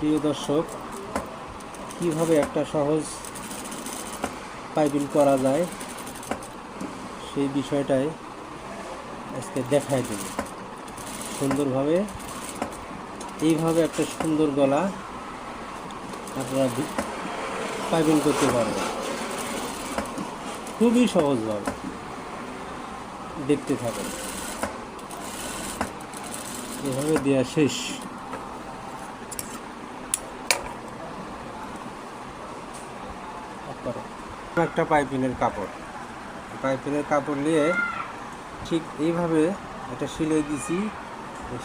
প্রিয় দর্শক, কীভাবে একটা সহজ পাইপিং করা যায় সেই বিষয়টাই আজকে দেখাই দেব। সুন্দরভাবে, এইভাবে একটা সুন্দর গলা আপনারা পাইপিং করতে পারবেন। খুবই সহজভাবে দেখতে থাকেন। এভাবে দেওয়া শেষ করো। একটা পাইপিনের কাপড়। পাইপিনের কাপড় নিয়ে ঠিক এইভাবে এটা সিলাই দিছি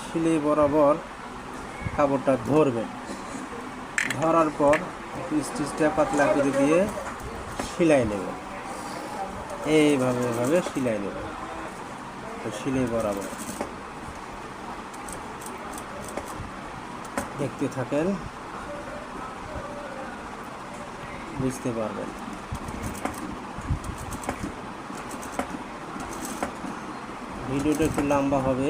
সিলাই বরাবর কাপড়টা ধরবেন। ধরার পর স্টিচটা পাতলা করে দিয়ে সিলাই নেবেন এইভাবে এভাবে সিলাই নেবেন তো সিলাই বরাবর। দেখতে থাকেন, বুঝতে পারবেন। ভিডিওটা একটু লম্বা হবে।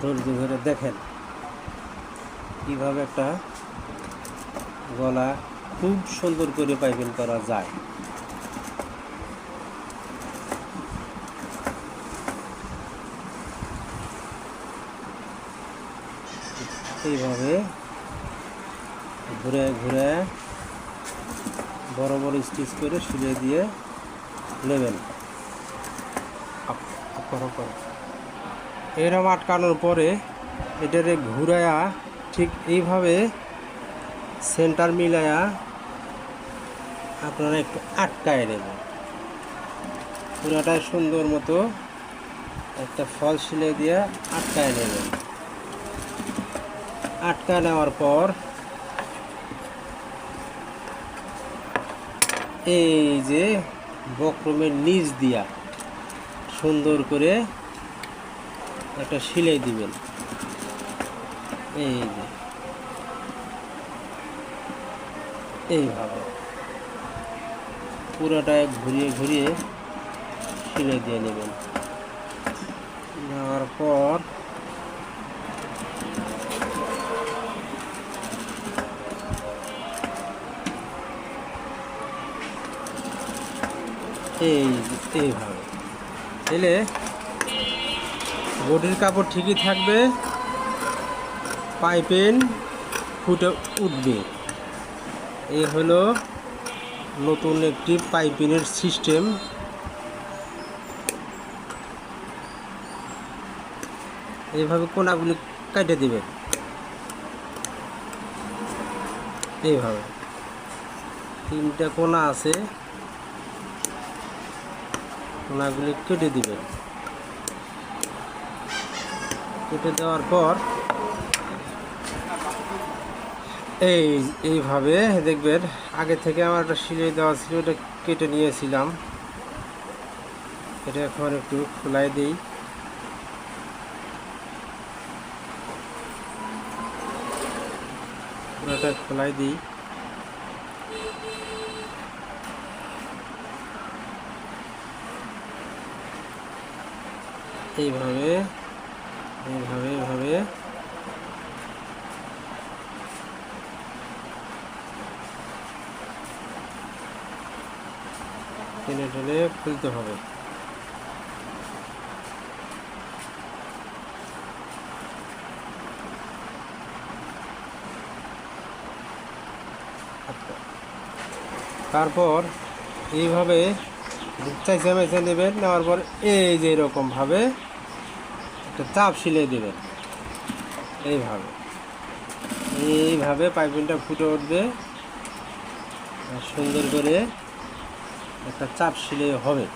ধৈর্য ধরে দেখেন কীভাবে একটা গলা খুব সুন্দর করে পাইপিং করা যায়। এইভাবে ঘুরে ঘুরে বড় বড় স্টিচ করে সিলে দিয়ে নেবেন। করো করো। এরম আটকানোর পরে এটারে ঘুরায়া ঠিক এইভাবে সেন্টার মিলায়া আপনারা একটু আটকায় দেবেন পুরাটা সুন্দর মতো একটা ফল সিলে দিয়ে আটকায় নেবেন। আটকা নেওয়ার পর এই যে বক্রমের নিচ দিয়া সুন্দর করে একটা সিলাই দিবেন। এই যে। এইভাবে। পুরোটা ঘুরিয়ে ঘুরিয়ে সিলাই দিয়ে নেবেন। নেওয়ার পর এই এইভাবে। এলে বডির কাপড় ঠিকই থাকবে, পাইপেন ফুটে উঠবে। এই হলো নতুন একটি পাইপিনের সিস্টেম। এইভাবে কোনাগুলি কেটে দিবে। এইভাবে। তিনটা কোনা আছে। কোনাগুলি কেটে দিবেন। কেটে দেওয়ার পর এই, এইভাবে দেখবেন, আগে থেকে আমার একটা সিলাই দেওয়া ছিল ওটা কেটে নিয়েছিলাম। এটা এখন একটু খোলাই দিই। খোলাই দিই। এইভাবে এইভাবে এইভাবে। টেনে টেনে খুলতে হবে। তারপর এইভাবে চাইছে মেছে নেবেন, নেওয়ার পর এই যে এরকমভাবে একটা চাপ সিলে দেবেন। এইভাবে। এইভাবে পাইপিংটা ফুটে উঠবে। সুন্দর করে একটা চাপ সিলে হবে।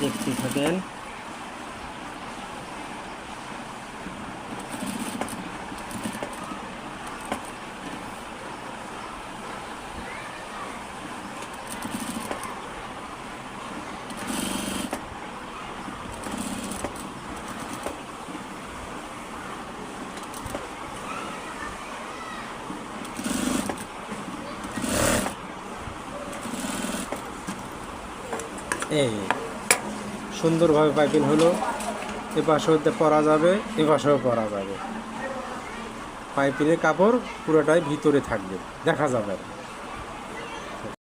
দেখতে থাকেন। এই সুন্দরভাবে পাইপিং হলো এপাশে পাশে হতে পরা যাবে এপাশেও পাশেও পরা যাবে পাইপিনের কাপড় পুরোটাই ভিতরে থাকবে, দেখা যাবে।